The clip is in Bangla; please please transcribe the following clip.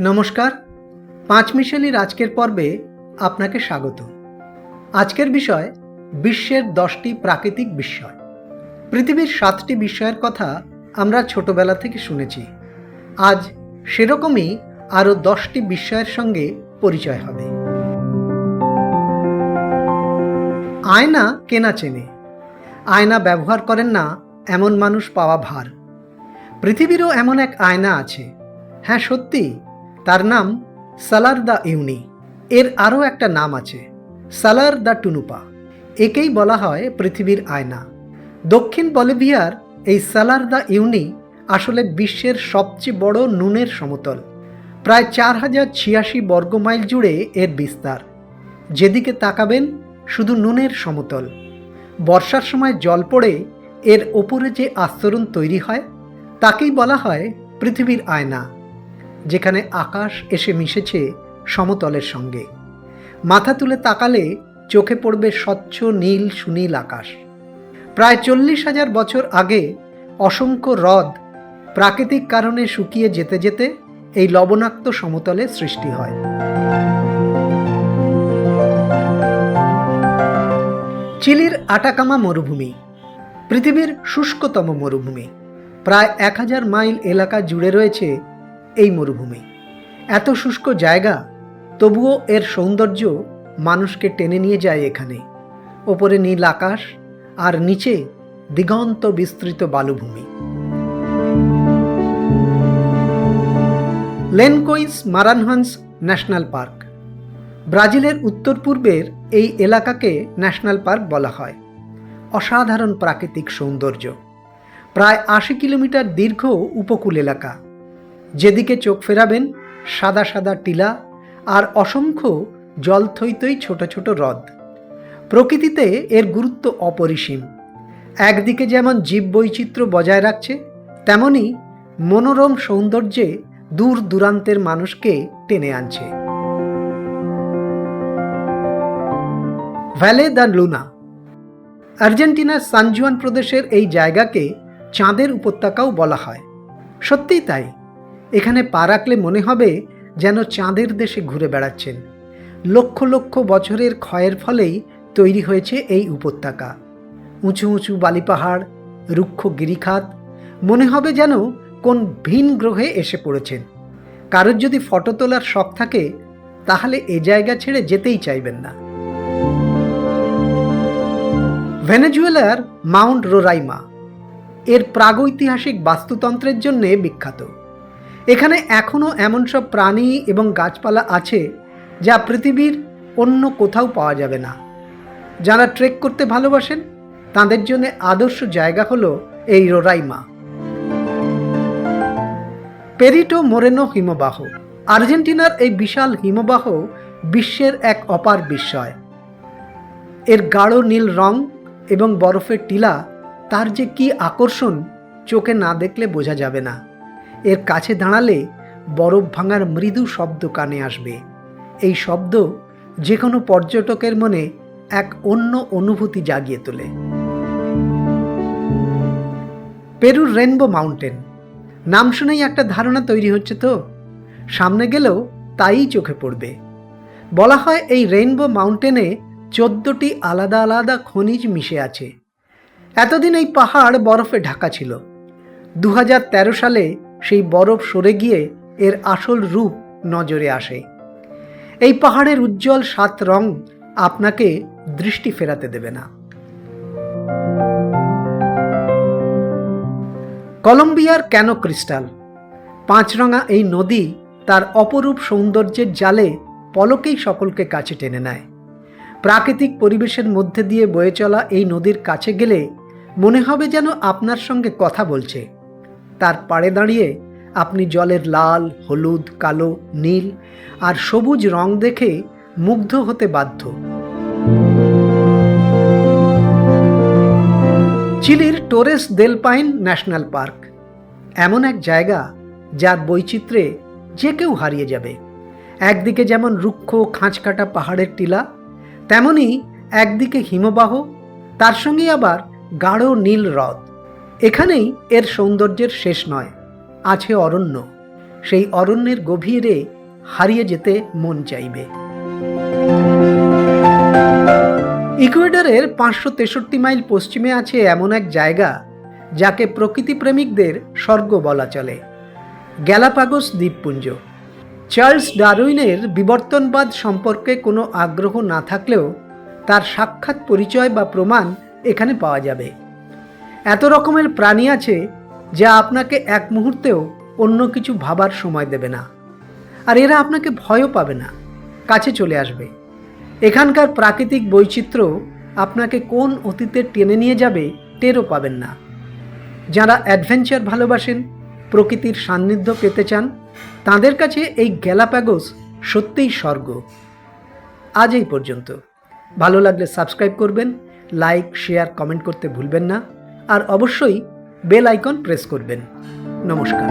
নমস্কার। পাঁচ মিশালির আজকের পর্বে আপনাকে স্বাগত। আজকের বিষয় বিশ্বের দশটি প্রাকৃতিক বিস্ময়। পৃথিবীর সাতটি বিস্ময়ের কথা আমরা ছোটবেলা থেকে শুনেছি। আজ সেরকমই আরও দশটি বিস্ময়ের সঙ্গে পরিচয় হবে। আয়না কেনা চেনে। আয়না ব্যবহার করেন না এমন মানুষ পাওয়া ভার। পৃথিবীরও এমন এক আয়না আছে। হ্যাঁ সত্যি তার নাম সালার দ্য ইউনি। এর আরও একটা নাম আছে, সালার দ্য টুনুপা। একেই বলা হয় পৃথিবীর আয়না। দক্ষিণ বলিভিয়ার এই সালার দ্য ইউনি আসলে বিশ্বের সবচেয়ে বড় নুনের সমতল। প্রায় চার হাজার ছিয়াশি বর্গমাইল জুড়ে এর বিস্তার। যেদিকে তাকাবেন, শুধু নুনের সমতল। বর্ষার সময় জল পড়ে এর ওপরে যে আস্তরণ তৈরি হয়, তাকেই বলা হয় পৃথিবীর আয়না। যেখানে আকাশ এসে মিশেছে সমতলের সঙ্গে। মাথা তুলে তাকালে চোখে পড়বে স্বচ্ছ নীল সুনীল আকাশ। প্রায় চল্লিশ হাজার বছর আগে অসংখ্য হ্রদ প্রাকৃতিক কারণে শুকিয়ে যেতে যেতে এই লবণাক্ত সমতলে সৃষ্টি হয়। চিলির আটাকামা মরুভূমি পৃথিবীর শুষ্কতম মরুভূমি। প্রায় এক হাজার মাইল এলাকা জুড়ে রয়েছে এই মরুভূমি। এত শুষ্ক জায়গা, তবুও এর সৌন্দর্য মানুষকে টেনে নিয়ে যায় এখানে। ওপরে নীল আকাশ আর নিচে দিগন্ত বিস্তৃত বালুভূমি। লেনকোইস মারানহান্স ন্যাশনাল পার্ক। ব্রাজিলের উত্তর পূর্বের এই এলাকাকে ন্যাশনাল পার্ক বলা হয়। অসাধারণ প্রাকৃতিক সৌন্দর্য। প্রায় আশি কিলোমিটার দীর্ঘ উপকূল এলাকা। যেদিকে চোখ ফেরাবেন, সাদা সাদা টিলা আর অসংখ্য জল জলথৈতই ছোট ছোট হ্রদ। প্রকৃতিতে এর গুরুত্ব অপরিসীম। একদিকে যেমন জীব বৈচিত্র্য বজায় রাখছে, তেমনি মনোরম সৌন্দর্যে দূর দূরান্তের মানুষকে টেনে আনছে। Valle de Luna. আর্জেন্টিনার সানজুয়ান প্রদেশের এই জায়গাকে চাঁদের উপত্যকাও বলা হয়। সত্যিই তাই। এখানে পা রাখলে মনে হবে যেন চাঁদের দেশে ঘুরে বেড়াচ্ছেন। লক্ষ লক্ষ বছরের ক্ষয়ের ফলেই তৈরি হয়েছে এই উপত্যকা। উঁচু উঁচু বালি পাহাড়, রুক্ষ গিরিখাত, মনে হবে যেন কোন ভিন গ্রহে এসে পড়েছেন। কারোর যদি ফটো তোলার শখ থাকে, তাহলে এ জায়গা ছেড়ে যেতেই চাইবেন না। ভেনেজুয়েলার মাউন্ট রোরাইমা, এর প্রাগৈতিহাসিক বাস্তুতন্ত্রের জন্যে বিখ্যাত। এখানে এখনও এমন সব প্রাণী এবং গাছপালা আছে যা পৃথিবীর অন্য কোথাও পাওয়া যাবে না। যারা ট্রেক করতে ভালোবাসেন, তাদের জন্য আদর্শ জায়গা হলো এই রোরাইমা। পেরিটো মোরেনো হিমবাহ। আর্জেন্টিনার এই বিশাল হিমবাহ বিশ্বের এক অপার বিস্ময়। এর গাঢ় নীল রং এবং বরফের টিলা, তার যে কি আকর্ষণ, চোখে না দেখলে বোঝা যাবে না। এর কাছে দাঁড়ালে বরফ ভাঙার মৃদু শব্দ কানে আসবে। এই শব্দ যে কোনো পর্যটকের মনে এক অন্য অনুভূতি জাগিয়ে তোলে। পেরুর রেনবো মাউন্টেন। নাম শুনেই একটা ধারণা তৈরি হচ্ছে তো। সামনে গেলেও তাই চোখে পড়বে। বলা হয় এই রেইনবো মাউন্টেনে চোদ্দটি আলাদা আলাদা খনিজ মিশে আছে। এতদিন এই পাহাড় বরফে ঢাকা ছিল। দু হাজার তেরো সালে সেই বরফ সরে গিয়ে এর আসল রূপ নজরে আসে। এই পাহাড়ের উজ্জ্বল সাত রং আপনাকে দৃষ্টি ফেরাতে দেবে না। কলম্বিয়ার ক্যানো ক্রিস্টাল, পাঁচরঙা এই নদী তার অপরূপ সৌন্দর্যের জালে পলকেই সকলকে কাছে টেনে নেয়। প্রাকৃতিক পরিবেশের মধ্যে দিয়ে বয়ে চলা এই নদীর কাছে গেলে মনে হবে যেন আপনার সঙ্গে কথা বলছে। তার পাড়ে দাঁড়িয়ে আপনি জলের লাল, হলুদ, কালো, নীল আর সবুজ রং দেখে মুগ্ধ হতে বাধ্য। চিলির টোরেস দেলপাইন ন্যাশনাল পার্ক এমন এক জায়গা যার বৈচিত্র্যে যে কেউ হারিয়ে যাবে। একদিকে যেমন রুক্ষ খাঁচকাটা পাহাড়ের টিলা, তেমনি একদিকে হিমবাহ, তার সঙ্গে আবার গাঢ় নীল হ্রদ। এখানেই এর সৌন্দর্যের শেষ নয়, আছে অরণ্য। সেই অরণ্যের গভীরে হারিয়ে যেতে মন চাইবে। ইকুয়েডরের পাঁচশো তেষট্টি মাইল পশ্চিমে আছে এমন এক জায়গা, যাকে প্রকৃতি প্রেমিকদের স্বর্গ বলা চলে। গ্যালাপাগোস দ্বীপপুঞ্জ। চার্লস ডারউইনের বিবর্তনবাদ সম্পর্কে কোনো আগ্রহ না থাকলেও তার সাক্ষাৎ পরিচয় বা প্রমাণ এখানে পাওয়া যাবে। এত রকমের প্রাণী আছে যা আপনাকে এক মুহূর্তেও অন্য কিছু ভাবার সময় দেবে না। আর এরা আপনাকে ভয়ও পাবে না। কাছে চলে আসবে। এখানকার প্রাকৃতিক বৈচিত্র্য আপনাকে কোন অতীতে টেনে নিয়ে যাবে টেরও পাবেন না। যারা অ্যাডভেঞ্চার ভালোবাসেন, প্রকৃতির সান্নিধ্য পেতে চান, তাদের কাছে এই গ্যালাপ্যাগোস সত্যিই স্বর্গ। আজ এই পর্যন্ত। ভালো লাগলে সাবস্ক্রাইব করবেন, লাইক, শেয়ার, কমেন্ট করতে ভুলবেন না। আর অবশ্যই বেল আইকন প্রেস করবেন। নমস্কার।